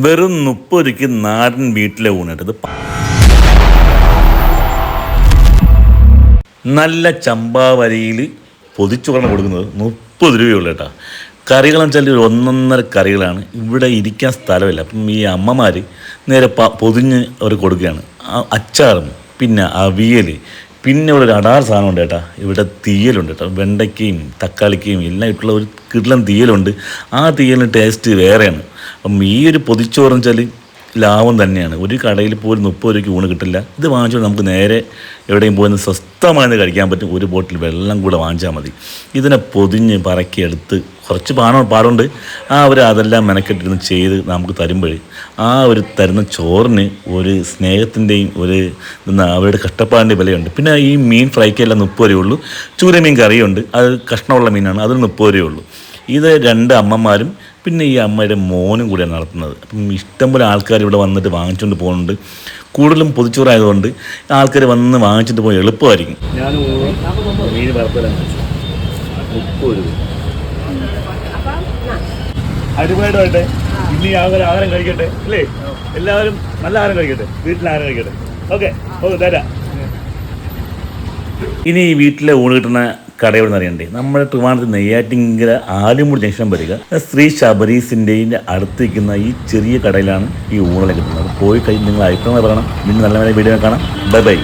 വെറും മുപ്പത് രൂപയ്ക്ക് നാടൻ വീട്ടിലെ ഊണരുത് നല്ല ചമ്പാവരിയിൽ പൊതിച്ചോറാണ് കൊടുക്കുന്നത് മുപ്പത് രൂപയുള്ളൂ കേട്ടോ. കറികളെന്ന് വെച്ചാൽ ഒരു ഒന്നൊന്നര കറികളാണ്. ഇവിടെ ഇരിക്കാൻ സ്ഥലമില്ല. അപ്പം ഈ അമ്മമാർ നേരെ പ പൊതിഞ്ഞ് അവർ കൊടുക്കുകയാണ്. അച്ചാറും പിന്നെ അവിയൽ പിന്നെ ഇവിടെ ഒരു അടാർ സാധനം ഉണ്ട് കേട്ടാ. ഇവിടെ തീയലുണ്ട് കേട്ടോ. വെണ്ടയ്ക്കയും തക്കാളിക്കയും എല്ലാം ഇട്ടുള്ള ഒരു കിടലം തീയലുണ്ട്. ആ തീയലിന് ടേസ്റ്റ് വേറെയാണ്. അപ്പം ഈ ഒരു പൊതിച്ചോറെന്ന് വെച്ചാൽ ലാഭം തന്നെയാണ്. ഒരു കടയിൽ പോലും മുപ്പത് രൂപയ്ക്ക് ഊണ് കിട്ടില്ല. ഇത് വാങ്ങിച്ചുകൊണ്ട് നമുക്ക് നേരെ എവിടെയും പോയി സ്വസ്ഥമായിരുന്നു കഴിക്കാൻ പറ്റും. ഒരു ബോട്ടിൽ വെള്ളം കൂടെ വാങ്ങിച്ചാൽ മതി. ഇതിനെ പൊതിഞ്ഞ് പറക്കി എടുത്ത് കുറച്ച് പാടം പാടുണ്ട് ആ ഒരു അതെല്ലാം മെനക്കെട്ടിരുന്ന് ചെയ്ത് നമുക്ക് തരുമ്പോൾ ആ ഒരു തരുന്ന ചോറിന് ഒരു സ്നേഹത്തിന്റെയും ഒരു അവരുടെ കഷ്ടപ്പാടിന്റെ വിലയുണ്ട്. പിന്നെ ഈ മീൻ ഫ്രൈക്കെല്ലാം മുപ്പത് രൂപയുള്ളൂ ചൂരമീൻ കറിയുണ്ട്. അത് കഷ്ണമുള്ള മീനാണ്. അതിന് മുപ്പത് രൂപയുള്ളൂ ഇത് രണ്ട് അമ്മമാരും പിന്നെ ഈ അമ്മയുടെ മോനും കൂടിയാണ് നടത്തുന്നത്. അപ്പം ഇഷ്ടംപോലെ ആൾക്കാർ ഇവിടെ വന്നിട്ട് വാങ്ങിച്ചുകൊണ്ട് പോകുന്നുണ്ട്. കൂടുതലും പൊതിച്ചോറായതുകൊണ്ട് ആൾക്കാർ വന്ന് വാങ്ങിച്ചിട്ട് പോയി എളുപ്പമായിരിക്കും. ഞാൻ മീൻ അടിപൊളിയായിട്ട് ഇനി ആഹാരം ആഹാരം കഴിക്കട്ടെ അല്ലേ? എല്ലാവരും നല്ല ആഹാരം കഴിക്കട്ടെ. വീട്ടിൽ ആഹാരം കഴിക്കട്ടെ. ഓക്കെ. ഓക്കെ തരാം ഇനി വീട്ടിലെ ഊണ് കിട്ടുന്ന കട എവിടെ അറിയണ്ടേ? നമ്മുടെ ട്രിവാണത്തിൽ നെയ്യാറ്റിങ്കര ആലുമൂടി ജംഗ്ഷൻ വരിക. ശ്രീ ശബരീസിന്റെ അടുത്തിരിക്കുന്ന ഈ ചെറിയ കടയിലാണ് ഈ ഊണൽ കിട്ടുന്നത്. പോയി കഴിഞ്ഞ് നിങ്ങൾ അഭിപ്രായം പറയണം. പിന്നെ നല്ല നല്ല വീഡിയോ കാണാം. Bye bye.